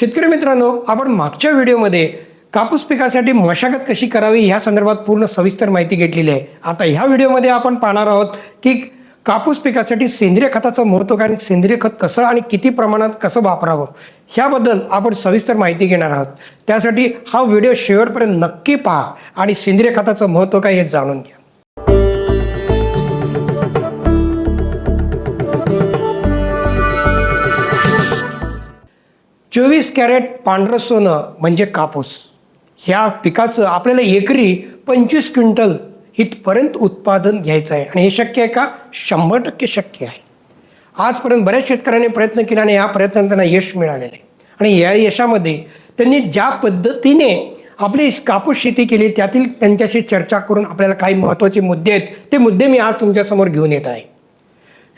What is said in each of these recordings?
शेतकरी मित्रांनो आपण मागच्या व्हिडिओमध्ये कापूस पिकासाठी मशागत कशी करावी ह्या संदर्भात पूर्ण सविस्तर माहिती घेतलेली आहे. आता ह्या व्हिडिओमध्ये आपण पाहणार आहोत की कापूस पिकासाठी सेंद्रिय खताचं महत्त्व काय आणि सेंद्रिय खत कसं आणि किती प्रमाणात कसं वापरावं ह्याबद्दल आपण सविस्तर माहिती घेणार आहोत. त्यासाठी हा व्हिडिओ शेवटपर्यंत नक्की पहा आणि सेंद्रिय खताचं महत्त्व काय हे जाणून घ्या. चोवीस कॅरेट पांढरं सोनं म्हणजे कापूस. ह्या पिकाचं आपल्याला एकरी पंचवीस क्विंटल इथपर्यंत उत्पादन घ्यायचं आहे. आणि हे शक्य आहे का? शंभर टक्के शक्य आहे. आजपर्यंत बऱ्याच शेतकऱ्यांनी प्रयत्न केला आणि या प्रयत्नात त्यांना यश मिळालेलं आहे. आणि या यशामध्ये त्यांनी ज्या पद्धतीने आपली कापूस शेती केली त्यातील त्यांच्याशी चर्चा करून आपल्याला काही महत्त्वाचे मुद्दे आहेत ते मुद्दे मी आज तुमच्यासमोर घेऊन येत आहे.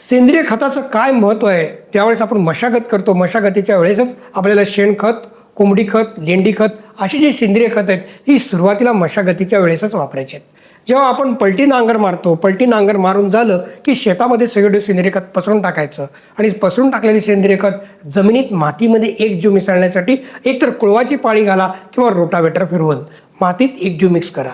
सेंद्रिय खताचं काय महत्त्व आहे? त्यावेळेस आपण मशागत करतो. मशागतीच्या वेळेसच आपल्याला शेणखत कोंबडी खत लेंडी खत अशी जी सेंद्रिय खत आहेत ही सुरुवातीला मशागतीच्या वेळेसच वापरायची आहेत. जेव्हा आपण पलटी नांगर मारतो पलटी नांगर मारून झालं की शेतामध्ये सगळं सेंद्रिय खत पसरून टाकायचं. आणि पसरून टाकलेले सेंद्रिय खत जमिनीत मातीमध्ये एकजीव मिसळण्यासाठी एकतर कुळवाची पाळी घाला किंवा रोटावेटर फिरवून मातीत एकजीव मिक्स करा.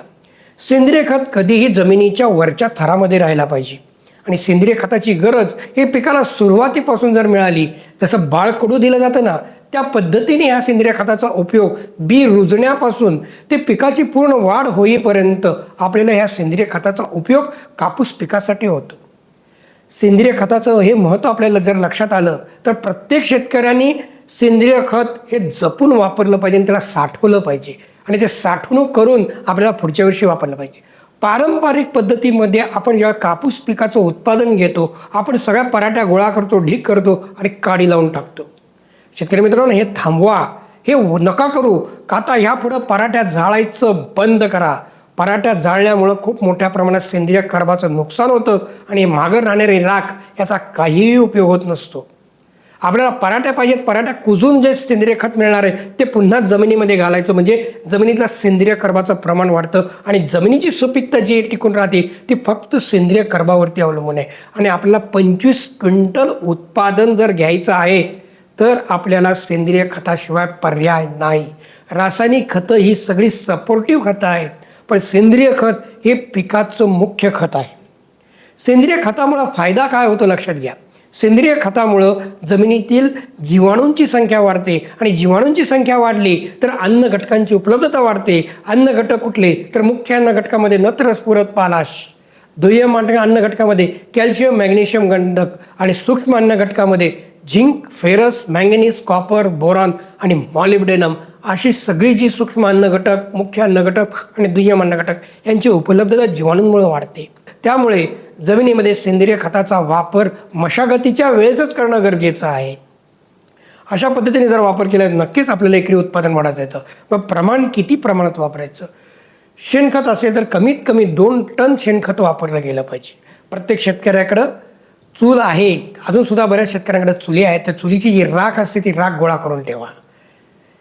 सेंद्रिय खत कधीही जमिनीच्या वरच्या थरामध्ये राहायला पाहिजे. आणि सेंद्रिय खताची गरज हे पिकाला सुरुवातीपासून जर मिळाली जसं बाळ कडू दिलं जातं ना त्या पद्धतीने ह्या सेंद्रिय खताचा उपयोग बी रुजण्यापासून ते पिकाची पूर्ण वाढ होईपर्यंत आपल्याला ह्या सेंद्रिय खताचा उपयोग कापूस पिकासाठी होतो. सेंद्रिय खताचं हे महत्त्व आपल्याला जर लक्षात आलं तर प्रत्येक शेतकऱ्यांनी सेंद्रिय खत हे जपून वापरलं पाहिजे आणि त्याला साठवलं पाहिजे. आणि ते साठवणूक करून आपल्याला पुढच्या वर्षी वापरलं पाहिजे. पारंपरिक पद्धतीमध्ये आपण जेव्हा कापूस पिकाचं उत्पादन घेतो आपण सगळ्या पराठ्या गोळा करतो ढीक करतो आणि काडी लावून टाकतो. शेतकरी मित्रांनो हे थांबवा. हे नका करू. का आता ह्यापुढं पराठ्या जाळायचं बंद करा. पराठ्या जाळल्यामुळं खूप मोठ्या प्रमाणात सेंद्रिय कर्बाचं नुकसान होतं आणि मागं राहणारी राख याचा काहीही उपयोग होत नसतो. आपल्याला पराठ्या पाहिजेत. पराठ्या कुजून जे सेंद्रिय खत मिळणार आहे ते पुन्हा जमिनीमध्ये घालायचं. म्हणजे जमिनीतला सेंद्रिय कर्बाचं प्रमाण वाढतं आणि जमिनीची सुपीकता जी टिकून राहते ती फक्त सेंद्रिय कर्बावरती अवलंबून आहे. आणि आपल्याला पंचवीस क्विंटल उत्पादन जर घ्यायचं आहे तर आपल्याला सेंद्रिय खताशिवाय पर्याय नाही. रासायनिक खतं ही सगळी सपोर्टिव्ह खतं आहेत पण सेंद्रिय खत हे पिकाचं मुख्य खत आहे. सेंद्रिय खतामुळं फायदा काय होतो लक्षात घ्या. सेंद्रिय खतामुळं जमिनीतील जीवाणूंची संख्या वाढते आणि जीवाणूंची संख्या वाढली तर अन्न घटकांची उपलब्धता वाढते. अन्न घटक कुठले? तर मुख्य अन्न घटकामध्ये नत्र स्फुरत पालाश. दुय्यम अन्न अन्न घटकामध्ये कॅल्शियम मॅग्नेशियम घटक आणि सूक्ष्म अन्न घटकामध्ये zinc ferrous manganese copper boron आणि मॉलिब्डेनम अशी सगळी जी सूक्ष्म अन्न घटक मुख्य अन्न घटक आणि दुय्यम अन्न घटक यांची उपलब्धता जीवाणूंमुळे वाढते. त्यामुळे जमिनीमध्ये सेंद्रिय खताचा वापर मशागतीच्या वेळेसच करणं गरजेचं आहे. अशा पद्धतीने जर वापर केला तर नक्कीच आपल्याला एकरी उत्पादन वाढवता येतं. मग प्रमाण किती प्रमाणात वापरायचं? शेणखत असेल तर कमीत कमी दोन टन शेणखत वापरलं गेलं पाहिजे. प्रत्येक शेतकऱ्याकडं चूल आहे. अजूनसुद्धा बऱ्याच शेतकऱ्यांकडे चुली आहेत. त्या चुलीची जी राख असते ती राख गोळा करून ठेवा.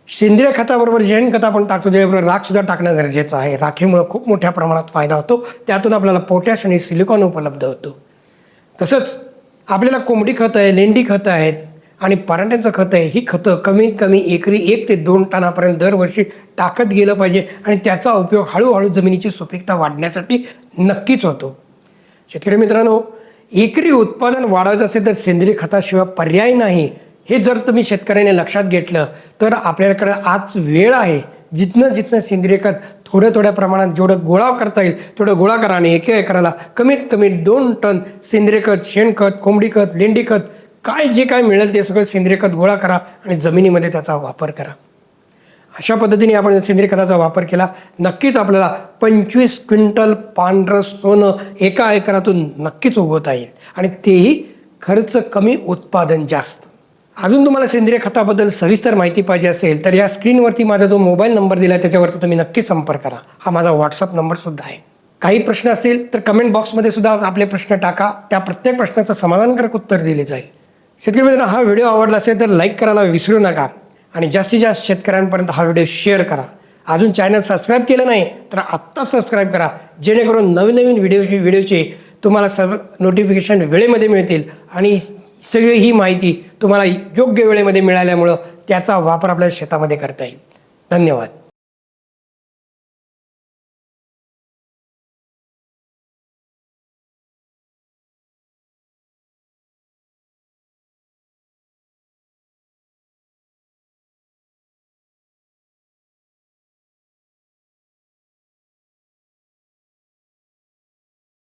सेंद्रिय खताबरोबर जैन शेणखत आपण टाकतो त्याबरोबर राख सुद्धा टाकणं गरजेचं आहे. राखीमुळं खूप मोठ्या प्रमाणात फायदा होतो. त्यातून आपल्याला पोटॅश आणि सिलिकॉन उपलब्ध होतो. तसंच आपल्याला कोंबडी खतं आहे लेंडी खतं आहेत आणि पराठ्यांचं खत आहे ही खतं कमीत कमी एकरी एक ते दोन टनापर्यंत दरवर्षी टाकत गेलं पाहिजे आणि त्याचा उपयोग हळूहळू जमिनीची सुपीकता वाढण्यासाठी नक्कीच होतो. शेतकरी मित्रांनो एकरी उत्पादन वाढवायचं असेल तर सेंद्रिय खताशिवाय पर्याय नाही. हे जर तुम्ही शेतकऱ्याने लक्षात घेतलं तर आपल्याकडे आज वेळ आहे. जिथनं जिथनं सेंद्रिय खत थोड्या थोड्या प्रमाणात जेवढं गोळा करता येईल तेवढं गोळा करा आणि एका एकराला कमीत कमी दोन टन सेंद्रिय खत शेणखत कोंबडी खत लेंडी खत काय जे काय मिळेल ते सगळं सेंद्रिय खत गोळा करा आणि जमिनीमध्ये त्याचा वापर करा. अशा पद्धतीने आपण सेंद्रिय खताचा वापर केला. नक्कीच आपल्याला पंचवीस क्विंटल पांढरं सोनं एका एकरातून नक्कीच उगवता येईल आणि तेही खर्च कमी उत्पादन जास्त. अजून तुम्हाला सेंद्रिय खताबद्दल सविस्तर माहिती पाहिजे असेल तर या स्क्रीनवरती माझा जो मोबाईल नंबर दिला आहे त्याच्यावरती तुम्ही नक्की संपर्क करा. हा माझा व्हॉट्सअप नंबरसुद्धा आहे. काही प्रश्न असतील तर कमेंट बॉक्समध्ये सुद्धा आपले प्रश्न टाका. त्या प्रत्येक प्रश्नाचं समाधानकारक उत्तर दिले जाईल. शेतकरी मित्रांनो हा व्हिडिओ आवडला असेल तर लाईक करायला विसरू नका. आणि जास्तीत जास्त शेतकऱ्यांपर्यंत हा व्हिडिओ शेअर करा. अजून चॅनल सबस्क्राईब केलं नाही तर आत्ता सबस्क्राईब करा. जेणेकरून नवीन नवीन व्हिडिओ व्हिडिओचे तुम्हाला सर्व नोटिफिकेशन वेळेमध्ये मिळतील. आणि सगळी ही माहिती तुम्हाला योग्य वेळेमध्ये मिळाल्यामुळं त्याचा वापर आपल्या शेतामध्ये करता येईल. धन्यवाद.